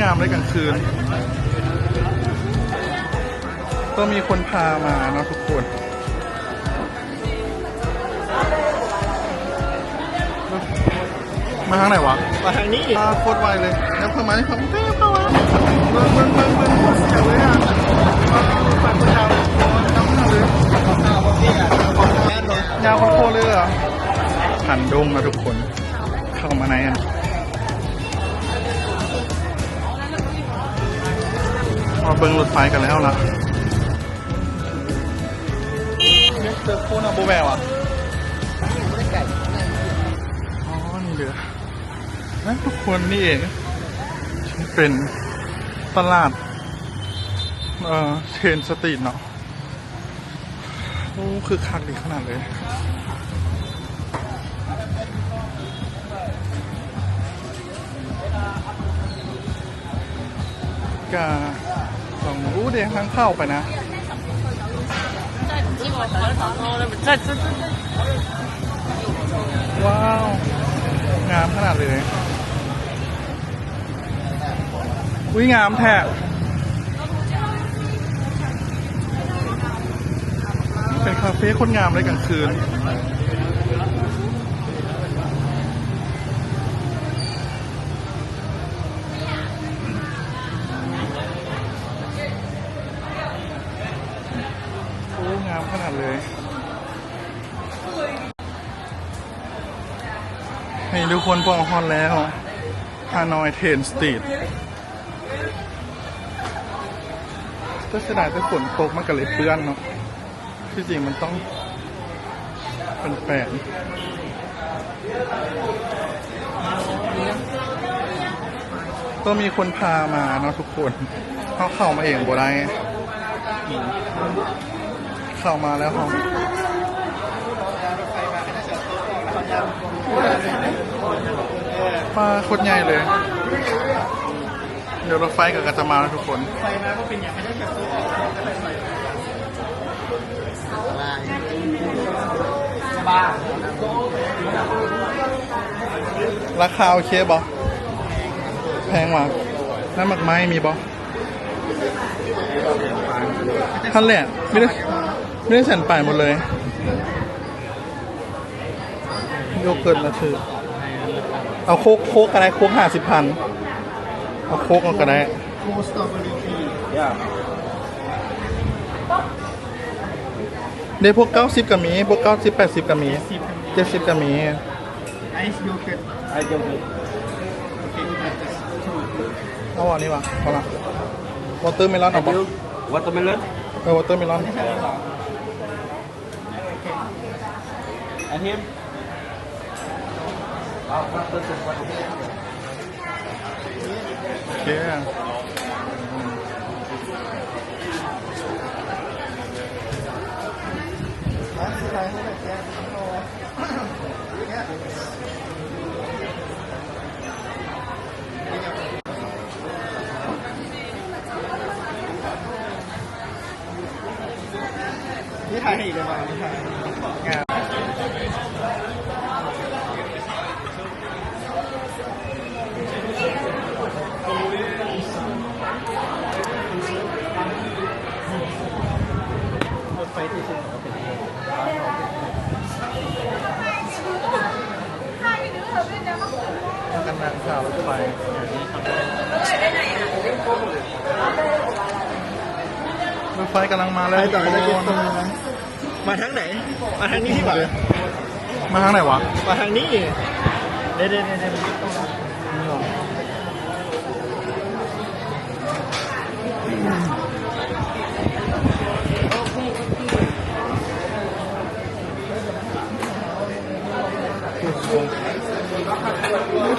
งามเลยกลางคืนต้องมีคนพามาเนาะทุกคนมาทางไหนวะมาทางนี้ตาโคตรไวเลยแล้วเข้ามาให้เขาเต้เข้ามาเบิ้งเบิ้งเบิ้งเบิ้งโคตรเสียวเลยอะฝากคนยาวจำหน้าเลยยาวโคตรเลยอะหันดงนะทุกคน เข้ามาในอัน มาเบิ้งรถไฟกันแล้วล่ะเนี่ยเจอโคนาโบแววอะอ๋อนี่เดือนะทุกคนนี่เองเป็นตลาด เอ่อเชนสตรีทเนาะโอ้คือคักดีขนาดเลยกาสองรู้ เดียงทางเข้าไปนะว้าว งามขนาดเลยอุ้ยงามแท้เป็นคาเฟ่คนงามเลยกลางคืน กคนพวกฮอนแล้วฮานอยเทนสตรีทก็เสียดายแต่ฝนตกมันก็เลยเปื้อนเนาะที่จริงมันต้องเป็นแปลนต้องมีคนพามาเนาะทุกคนเขาเข้ามาเองบ่ได้เข้ามาแล้วเขา ปลาโคตรใหญ่เลย เดี๋ยวรถไฟกับกันจะมาแล้วทุกคนไฟมาก็เป็นอย่างไม่ได้แบบบ้าราคาโอเคบอแพงว่ะน้ำหมักไม้มีบอท่านแหละไม่ได้ไม่ได้แสนป่ายหมดเลย โยเกิร์ตละถือ เอาโคกโคกก็ได้โคกห้าสิบพันเอาโคกเอาก็ได้โคสตรอเบอรี่ทีเดี๋ยวพวกเก้าสิบก็มี พวกเก้าสิบแปดสิบก็มีสิบเจ็ดสิบก็มีไอซ์โยเกิร์ตไอซ์โยเกิร์ตโอเคเอาอันนี้วะเอาละวอเตอร์เมลอนเอาปะ watermelon เออวอเตอร์เมลอน and him โอเคนี่ถ่ายให้อีกเลยมานี่ถ่าย งาม รถไฟที่ซึ่งเป็น กันนางข่าวรถไฟรถ ไฟกำลังมาแล้วไปต่อทุได้กเก็บคตรงนนะมาทางไหน มาทางนี้ที่บ่ามาทางไหนวะ มาทางนี้ เด้เด้เด้เด้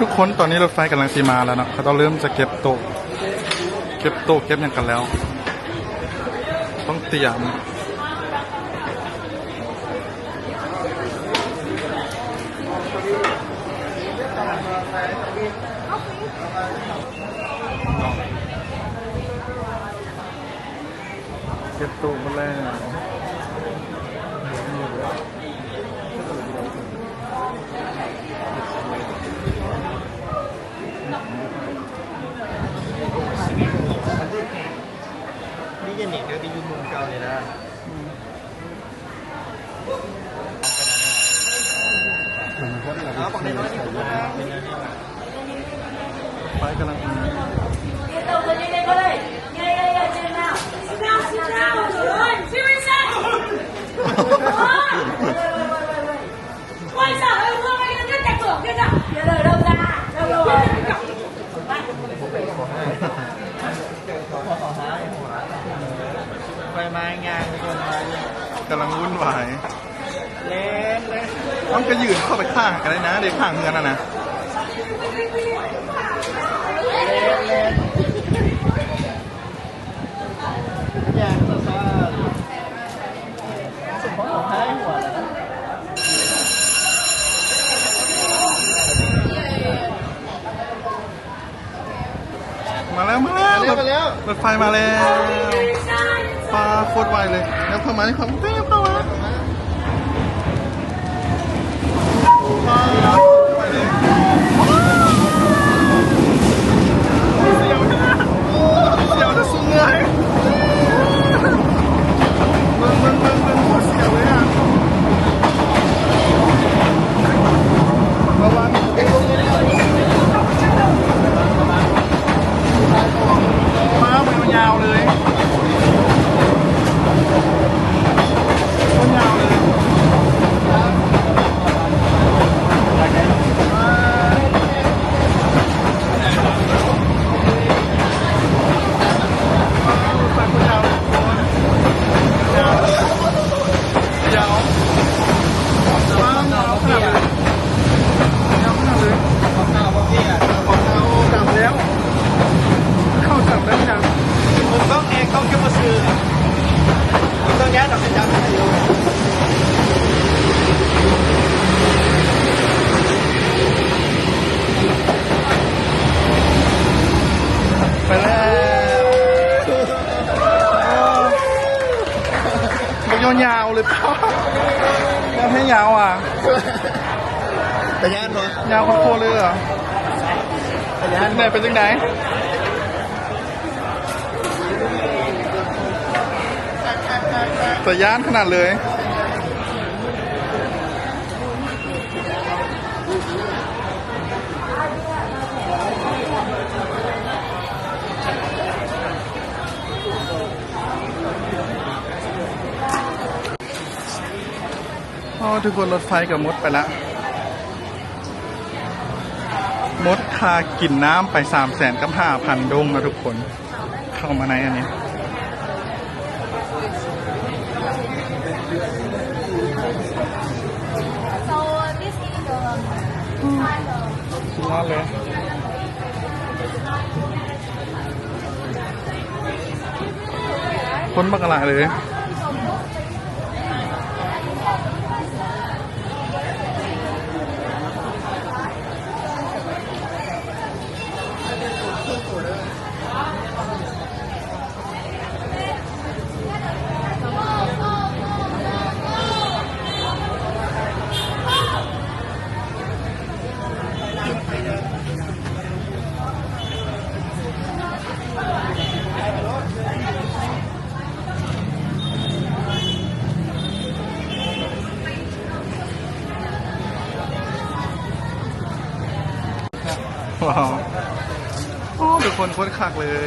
ทุกคนตอนนี้รถไฟกำลังสีมาแล้วเนอะเขาต้องเริ่มจะเก็บโต๊ะ เก็บโต๊ะเก็บอย่างกันแล้ว สยาม กำลังวุ่นวายเล่นเล่นต้องก็ยืนเข้าไปข้างกันเลยนะเด็กข้างเงินน่ะนะอย่างสดๆสุดของท้ายหัวแล้วมาแล้วมาแล้วเร็วไปแล้วรถไฟมาแล้วปลา โคตรไวเลยแล้วเข้ามาในความเต้เข้ามาปลาไวเลยเสียวนะเสียวจะสู้เลยมึงมึงมึงมึงโคตรเสียวเลยอะระวังม้ามันยาวเลยมันยาวเลยสักมันยาวเลยยาวยาวม้ายาวขนาดเลยยาวขนาดเลย ของหน้าพวกพี่อะ ของเราจับแล้ว เข้าจับแล้วยัง ผมต้องเองต้องเข้ามาซื้อผมต้องแย่ดอกเป็นจังเลยอยู่ ไปแล้วมัน ยาวๆเลยพ่อยาวให้ยาวอะแต่ย่านเนาะยาวโคตรเลยเหรอแต่ย่านไหนเป็นยังไงแต่ย่านขนาดเลย อ๋อทุกคนรถไฟกับมดไปแล้วมดคากินน้ำไปสามแสนกับห้าพันดงนะทุกคน เข้ามาในอันนี้ So this is the สุดยอดเลยคนบักอะไรเลย คนโคตรคักเลย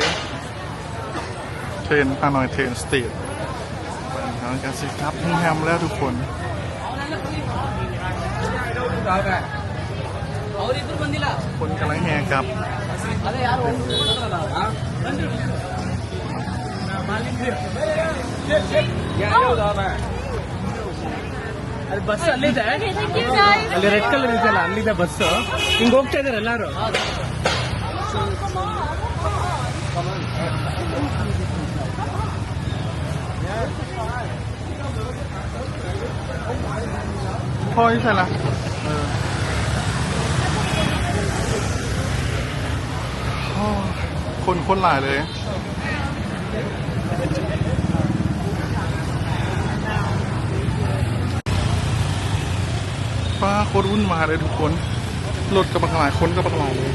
เทรนฮานอยเทรนสตรีททางการสิครับแฮมแล้วทุกคน คนกำลังแห่กลับ ಅದು ಬಸ್ ಅಲ್ಲಿದೆ Okay, thank you guys. ಅಲ್ಲಿ red colour ಇದೆಯಲ್ಲ ಅಲ್ಲಿದೆ ಬಸ್ ಹಿಂಗ್ ಹೋಗ್ತಾ ಇದಾರೆ ಎಲ್ಲಾರು พ่อที่ใช่ละคนคนหลายเลยฟ้าโคตรวุ่นวายเลยทุกคน รถกระบะหลายคนกระบะหลายเลย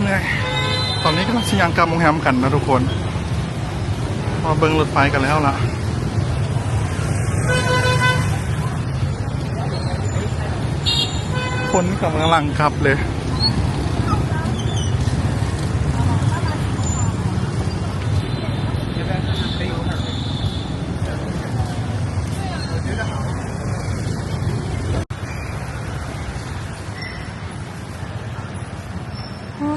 เหนื่อยตอนนี้กำลังชิยางกรรมโรงแรมกันนะทุกคน มาเบิ้งรถไฟกันแล้วล่ะคนกำลังกลับเลย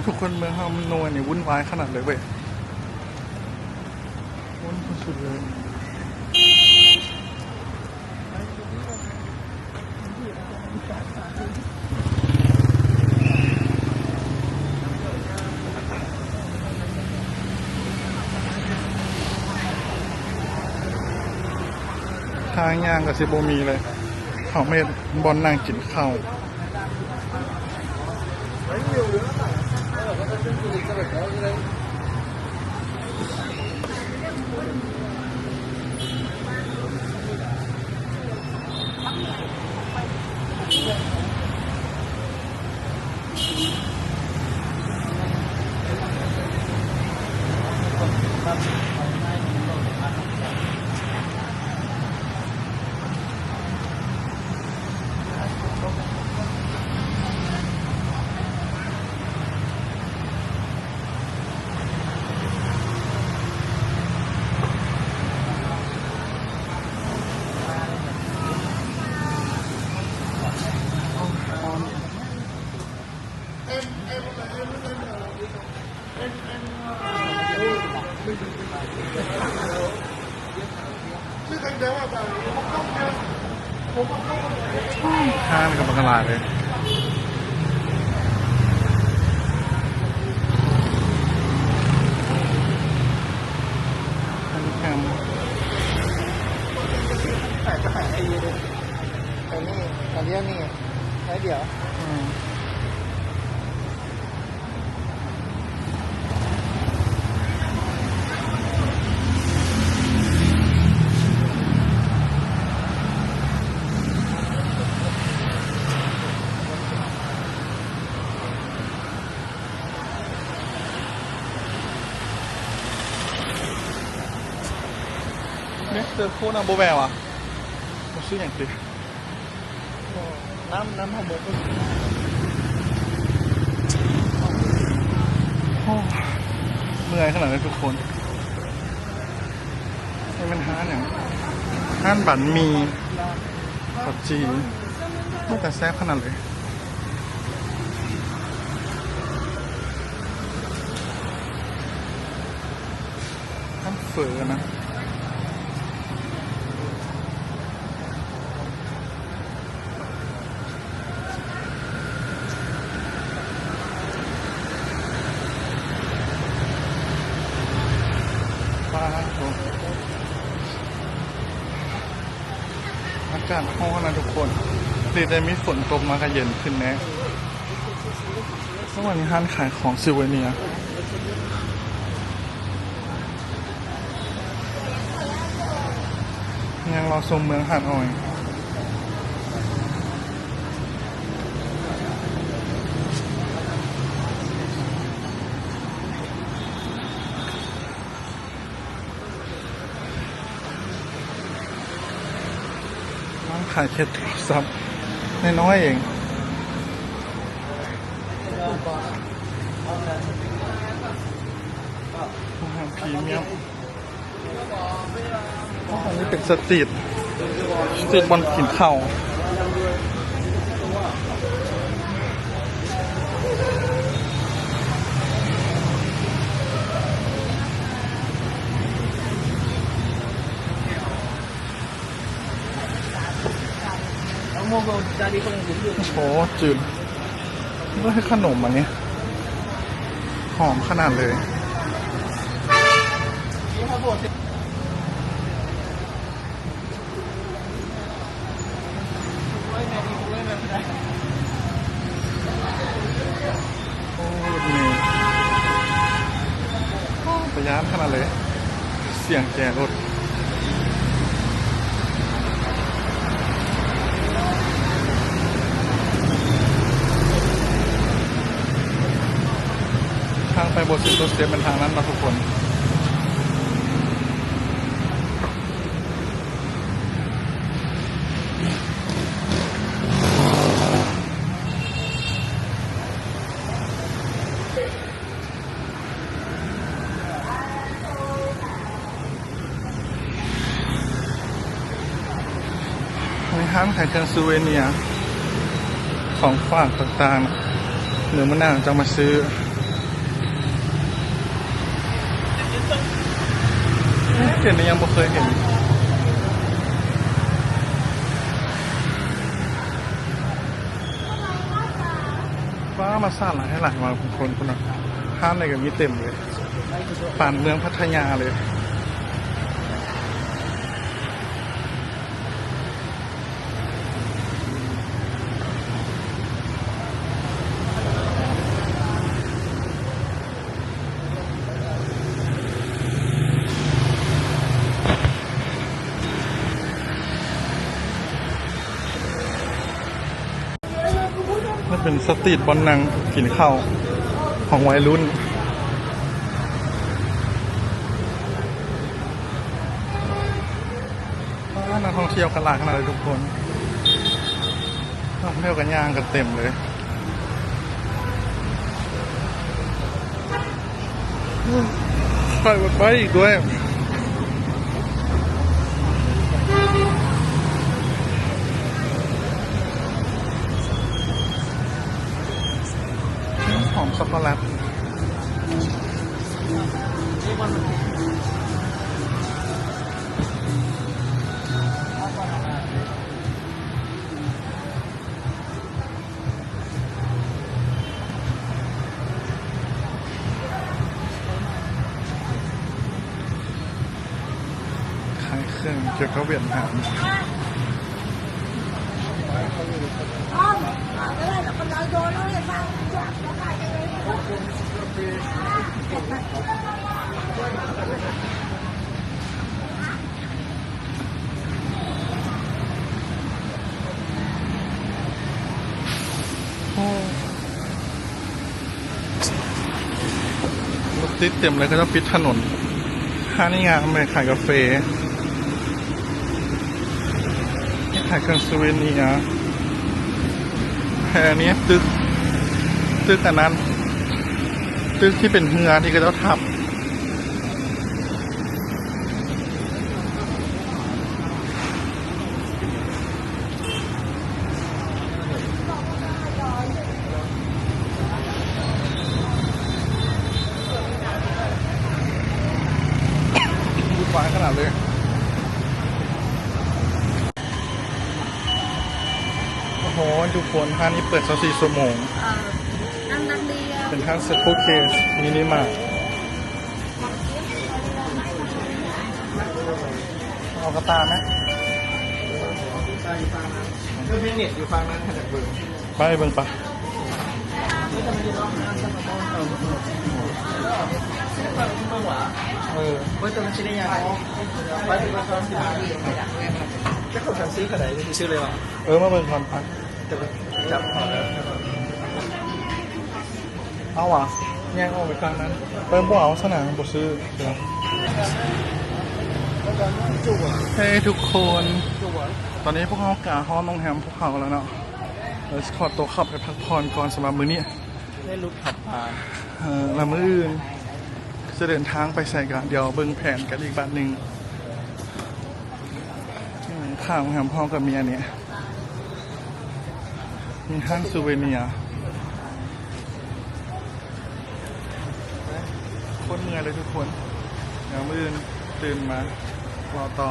ทุกคนเมืองเฮามันนวลเนี่ยวุ่นวายขนาดเลยเว้ย สุดเลยทางย่างกับซิโบมีเลย เขาเมดบอลนั่งกินข้าว เลยอันนี้แคมแต่จะหาไอ้ยีดูแต่นี่ตอนนี้นี่ไอ้เดี๋ยว อืม อโคตรอัมโบแวร์ว่ะมันชื่ออย่างสิน้ำน้ำหอมหมกโอ้เมื่อยขนาดนี้ทุกคนนี่มันห้านอย่างห้านบันมีผัดจีนไม่แต่แซ่บขนาดเลยห้านเฟอนะ ฟ้าครับ อากาศร้อนนะทุกคนดีได้มีฝนตกมาก็เย็นขึ้นแน่เมื่อวานนี้ห้านขายของซิเวเนียยังรอชมเมืองหาอ้อย ร้านขายเคสโทรศัพท์น้อยๆเองพรีเมียมอันนี้เป็นสตรีทสตรีทบอลกินข้าว โอ้โหจืดด้วยขนมอันนี้ หอมขนาดเลยโอ้นี่ประหยัดขนาดเลย เสียงแจรถ บสิตัวเต็ปเป็นทางนั้นมาทุกคนมีห้างขายเครื่องซูเวเนียของฝากต่างๆ หรือมะนาวจะมาซื้อ เห็นยังบ่เคยเห็นฟ้ามาสร้างหลายให้หลายมาคนคนนะห้ามในกับมีเต็มเลยผ่านเมืองพัทยาเลย ตรีทบอลนังกินข้าวของวัยรุ่นว้าวนักท่องเที่ยวกันหลาขนาดเลยทุกคนนักท่องเที่ยวกันย่างกันเต็มเลยไปหมดไปอีกด้วย ช็อกโกแลตขายเครื่องเกี่ยวกับเวียดนาม Không, ở cái này là con nói dối nó ติดเต็มเลยก็จะปิดถนนห้านี่งานไมขายกาแฟนี่ขายเครื่องซูเวเนียร์แพรนี้ตึก ตึกอันนั้น ตึกที่เป็นเฮือที่ก็จะทับวุ่นวายขนาดเลยโอ้โหทุกคนห้างนี้เปิด24ชั่วโมง เป็นห้างเซ็ตโคเคสมินิมาร์ทเอากระตาไหมเพื่อนเน็ตอยู่ฟังนั้นขนาดเบอร์ไปเบิ่งปะเออเว้ยตัวมันชื่อได้ยังไงไปถึงมาซ้อมสิบห้าจะเข้าสันซีขนาดไหนจะชื่อเลยวะเออมาเบิ่งก่อนพักจะจับเขาแล้ว เอาวะแย่งออกไปกลางนั้นเติมบ่เอาสนามบ่ซื้อเดี๋ยวจุกอะเฮ้ยทุกคนจุกอะตอนนี้พวกเขากาห้องโรงแรมพวกเขาแล้วเนาะเราขอตัวขับไปพักผ่อนก่อนสำหรับมื้อนี้ได้ลุกขับผ่านเออแล้วมื้ออื่นจะเดินทางไปใส่กันเดี๋ยวเบิ่งแผนกันอีกบัดหนึ่งอืมข้างโรงแรมพ่อกับเมียเนี่ยมีห้างซูเวเนียร์โคน เลยทุกคนเดี๋ยวมื้ออื่นตื่นมารอต่อ